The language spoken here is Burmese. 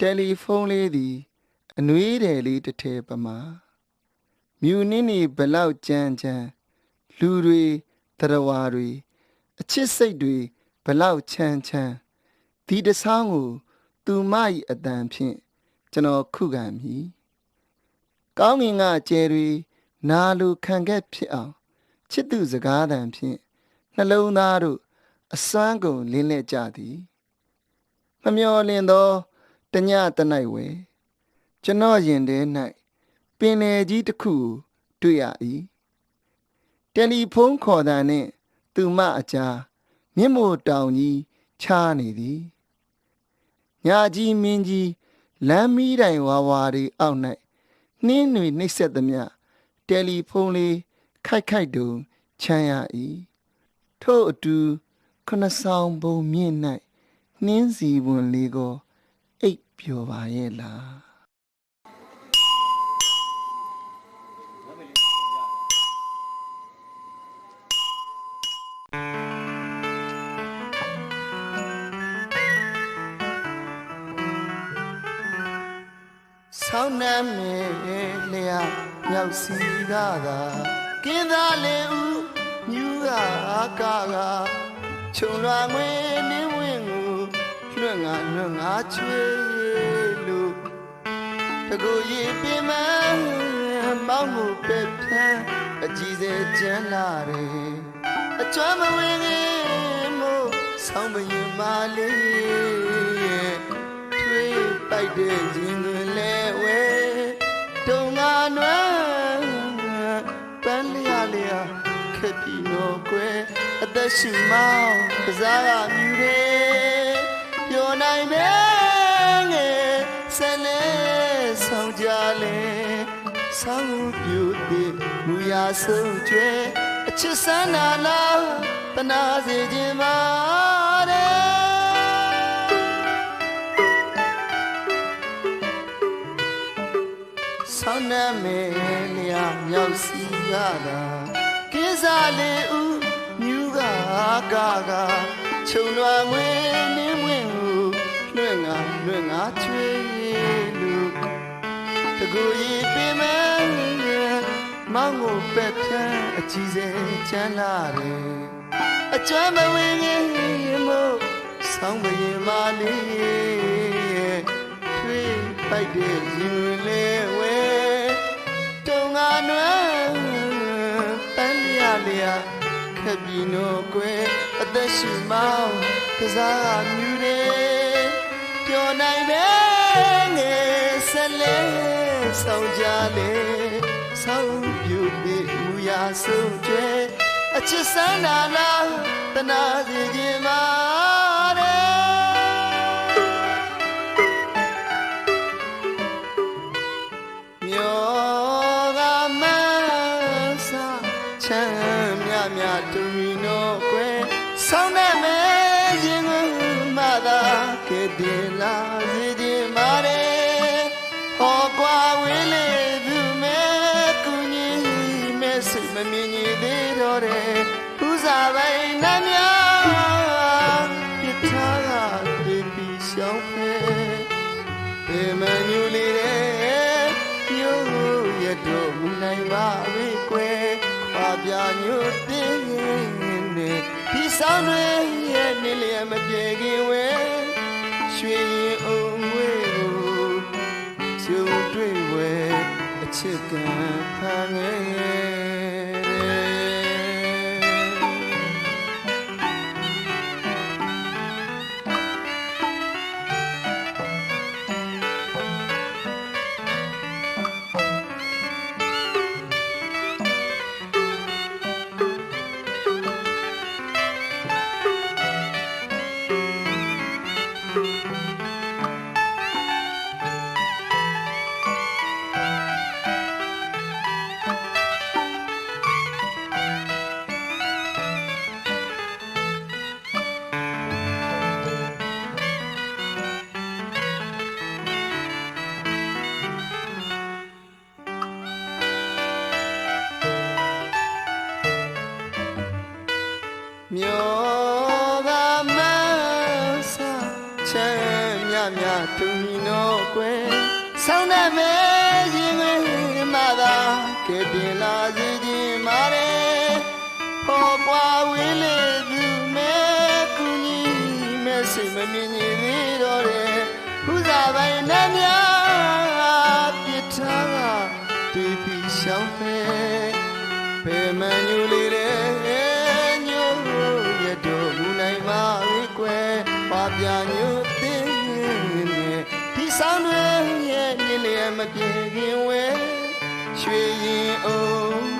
တယ်လီဖုန်းလေးသည်အနွေးတယ်လေးတစ်ထည်ပမာမြူနင်းနေဘလောက်ကြမ်းကြမ်းလူတွေတရဝါတွေအချစ်စိတ်တွေဘလောက်ချမ်းချမ်းဒီတဆောင်းကိုသူမ၏အတန်ဖြင့်ကျွန်တော်ခုခံမည်ကောင်းငင်ကကျယ်တွေနာလူခံခဲ့ဖြစ်အောင်ချစ်သူစကားတန်ဖြင့်နှလုံးသားတို့အစွမ်းကုန်လင်းလက်ကြသည်မမျော်လင့်သော တညတနိုင်ဝဲကျွန်တော်ရင်ထဲ၌ပင်လေကြီးတစ်ခုကိုတွေ့ရ၏တယ်လီဖုန်းခေါ်တာနှင့်သူမအကြားမြင့်မို့တောင်ကြီးချားနေသည်ညာကြီးမင်းကြီးလမ်းမီးတိုင်ဝါဝါတွေအောက်၌နှင်းတွေနှိပ်စက်သမျှတယ်လီဖုန်းလေးခိုက်ခိုက်တုံချမ်းရ၏ထို့အတူခဏဆောင်ဘုံမြင့်၌နှင်းစီပွန်လေးကိုအိ ပ်ပျော်ပါရဲ့လားဆောင်းနှမ်းမဲ့လျာမြောက်စီကားကကင်းသားလေဦးမြူကကာကခြုံလွာငွေနှင်းဝင်ကိုလွှတ်ငါလွှတ်ငါချွေလို့တ ကူရီပင်မမောင်းမှုပဲဖြန်းအကြည့်စေကျန်းလာတယ်အကျွမ်းမဝင်ခင်မို့ဆောင်းမရင်မလေးထွေးပိုက်တဲ့ရင်တွင်လဲဝဲတုံငါနွမ်းပန်းလျာလျာခက်ပြီနော်ကွယ်အသက်ရှူမောင်းကစားရမြူတယ်ပျော်နိုင်မယ်ငယ်ဆက် လဲဆောင်ကြလဲဆောင်းပြူတဲ့မူရာဆုံးကျွဲအချစ်စမ်းနာလားတနာစေခြင်းပါတဲ့ဆောင်းနှမဲလျာမြောက်စီရတာကိစားလေးဦးမြူကကာကခြုံလွာငွေနင်းဝင်ကိုလွှင့်ငါလွှင့်ငါချွေလူတ ကူရီပင်မမောင်းကိုပက်ဖြန်းအကြည့်စေချမ်းလာတယ်အကျွမ်းမဝင်ရင်မို့ဆောင်းမရင်မလေးထွေးပိုက်တဲ့ရင်တွင်လဲဝဲတုံငါနွမ်းပန်းလျာလျာခက်ပြီနော်ကွယ်အသက်ရှူမောင်းကစားမြူတယ်ပျော်နိုင်ပဲငယ်ဆက် လဲဆောင်ကြလေဆောင်းပြူပြီမူရာဆုံးကျွဲအချစ်စမ်းနာလားတနာစီခြင်းမာတဲ့မျောကမဆာချမ်းမြမြတူရီနောကွယ်ဆောင်းနေမယ်ရင်ကိုမသာကေတင်လာစီ စားပိုင်းနှမ်းများပြထားကပြေပြီးရှောင်းဖဲပေမညူလေးတဲ့ညို့ရတော့မူနိုင်ပါဝေးကွယ်ခွာပြညို့တင်းနေဒီဆောင်တွေရဲ့နေလျက်မပြေခင်ဝဲရွှေရင်အုံငွေကိုကျုံတွေ့ဝဲအချစ်ကံဖန်ငယ် ဆန်းမြမြသူမိနောကွယ်ဆောင်းတဲ့မဲရင်ွယ်မှသာကဲတင်လာစေ ပြညို့သေးနဲ့ဒီဆောင်တွေရဲ့မြင်လျက်မပြေခင်ဝဲရွှေရင်အို